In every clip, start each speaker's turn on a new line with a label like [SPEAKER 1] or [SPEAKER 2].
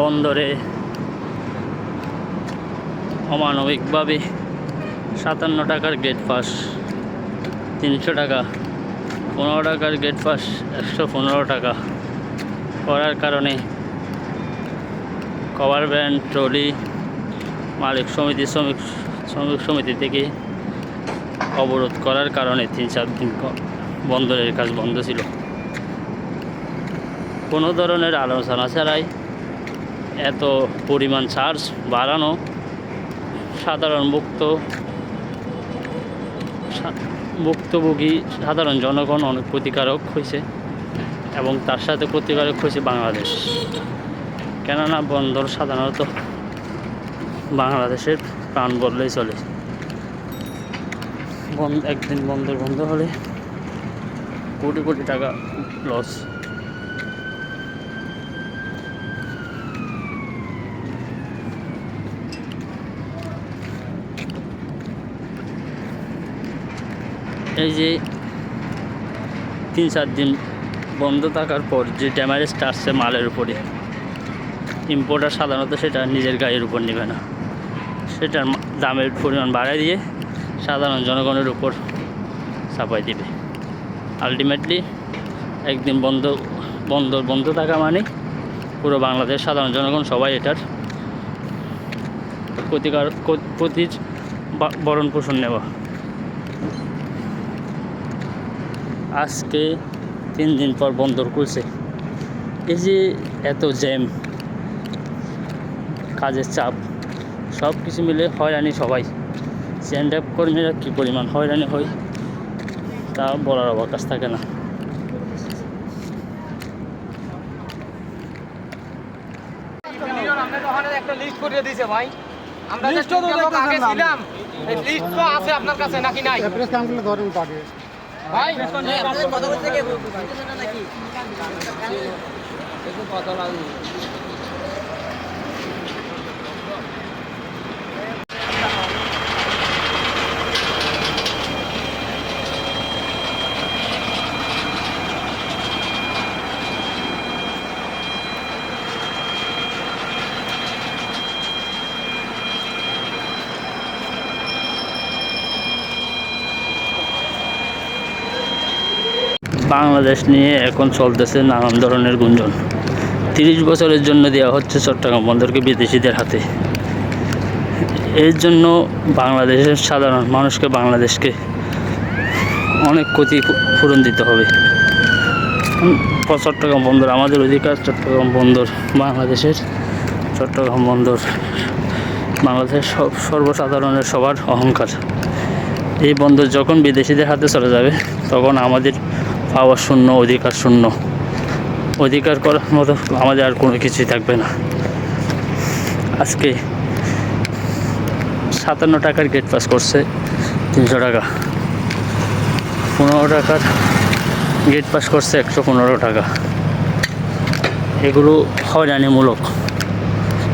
[SPEAKER 1] বন্দরে অমানবিকভাবে সাতান্ন টাকার গেট পাস তিনশো টাকা, পনেরো টাকার গেট পাস একশো পনেরো টাকা। করার কারণে কভার ভ্যান ট্রলি মালিক সমিতি, শ্রমিক শ্রমিক সমিতি থেকে অবরোধ করার কারণে তিন চার দিন বন্দরের কাজ বন্ধ ছিল। কোনো ধরনের আলোচনা ছাড়াই এত পরিমাণ চার্জ বাড়ানো, সাধারণ মুক্ত ভুক্তভোগী সাধারণ জনগণ অনেক ক্ষতিকারক হয়েছে এবং তার সাথে ক্ষতিকারক হয়েছে বাংলাদেশ। কেননা বন্দর সাধারণত বাংলাদেশের প্রাণ বললেই চলে। একদিন বন্দর বন্ধ হলে কোটি কোটি টাকা লস এই যে তিন চার দিন বন্ধ থাকার পর যে ড্যামারেজটা আসছে মালের উপরে ইম্পোর্টার সাধারণত সেটা নিজের গায়ের উপর নেবে না। সেটার দামের পরিমাণ বাড়ায় দিয়ে সাধারণ জনগণের উপর চাপাই দিবে। আলটিমেটলি একদিন বন্ধ বন্ধ বন্ধ থাকা মানে পুরো বাংলাদেশ সাধারণ জনগণ সবাই এটার ক্ষত- ক্ষতির বরণ পোষণ নেওয়া। আজকে তিন দিন পর বন্দর খুলছে। এই যে এত জ্যাম কাজের চাপ সব কিছু মিলে হয়রানি সবাই। স্ট্যান্ড আপ কর্মীরা কী পরিমাণ হয়রানি হয় তা বলার অবকাশ থাকে না।
[SPEAKER 2] একটা লিস্ট করে দিয়েছে ভাই আমরা যে
[SPEAKER 3] লিস্টও তো
[SPEAKER 2] আগে ছিলাম এই লিস্ট তো আছে আপনার কাছে নাকি নাই?
[SPEAKER 3] প্রেস কাউন্সিলে ধরেন তাকে।
[SPEAKER 2] ভাই
[SPEAKER 1] বাংলাদেশ নিয়ে এখন চলতেছে নানান ধরনের গুঞ্জন। তিরিশ বছরের জন্য দেওয়া হচ্ছে চট্টগ্রাম বন্দরকে বিদেশিদের হাতে। এর জন্য বাংলাদেশের সাধারণ মানুষকে বাংলাদেশকে অনেক ক্ষতি পূরণ দিতে হবে। চট্টগ্রাম বন্দর আমাদের অধিকার, চট্টগ্রাম বন্দর বাংলাদেশের, চট্টগ্রাম বন্দর বাংলাদেশের সব, সর্বসাধারণের সবার অহংকার। এই বন্দর যখন বিদেশিদের হাতে চলে যাবে, তখন আমাদের পাওয়ার শূন্য, অধিকার শূন্য। অধিকার করার মতো আমাদের আর কোনো কিছুই থাকবে না। আজকে সাতান্ন টাকার গেট পাস করছে, তিনশো টাকা। পনেরো টাকার গেট পাস করছে একশো পনেরো টাকা। এগুলো হয়রানিমূলক।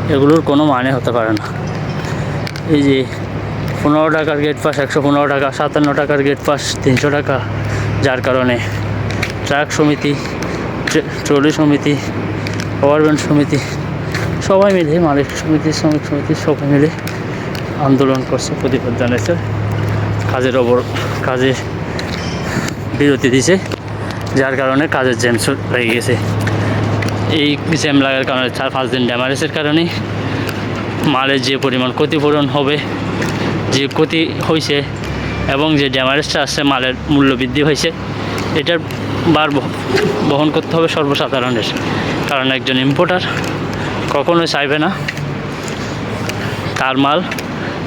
[SPEAKER 1] এগুলোর কোনো মানে হতে পারে না। এই যে পনেরো টাকার গেট পাস একশো পনেরো টাকা, সাতান্ন টাকার গেট পাস তিনশো টাকা, যার কারণে ট্রাক সমিতি ট্রলি সমিতি পাওয়ারব্যান্ড সমিতি, সবাই মিলে, মালিক সমিতি, শ্রমিক সমিতি, সবাই মিলে আন্দোলন করছে, প্রতিবাদ জানাইছে। কাজের ওপর কাজে বিরতি দিছে, যার কারণে কাজের জ্যাম লেগে গেছে। এই জ্যাম লাগার কারণে চার, পাঁচ দিন ড্যামারেজের কারণে মালের যে পরিমাণ ক্ষতিপূরণ হবে, যে ক্ষতি হয়েছে এবং যে ড্যামারেজটা আসছে, মালের মূল্য বৃদ্ধি হয়েছে এটার বার বহ- বহন করতে হবে সর্বসাধারণের। কারণ একজন ইম্পোর্টার কখনোই চাইবে না তার মাল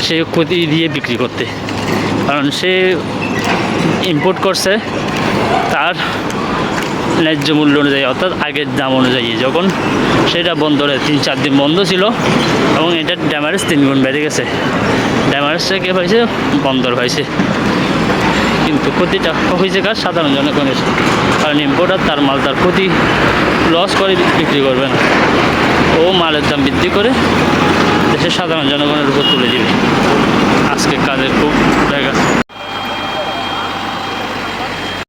[SPEAKER 1] সে ক্ষতি দিয়ে বিক্রি করতে। কারণ সে ইম্পোর্ট করছে তার ন্যায্য মূল্য অনুযায়ী, অর্থাৎ আগের দাম অনুযায়ী। যখন সেটা বন্দরে তিন চার দিন বন্ধ ছিল এবং এটার ড্যামারেজ তিন গুণ বেড়ে গেছে। ড্যামারেজটা কে পাইছে বন্দর পাইছে কিন্তু ক্ষতিটা হয়েছে কার সাধারণ জনগণের। কারণ ইম্পোর্টার তার মাল তার ক্ষতি লস করে বিক্রি করবে না। ও মালের দাম বৃদ্ধি করে দেশের সাধারণ জনগণের উপর তুলে দিবে। আজকে কাজের খুব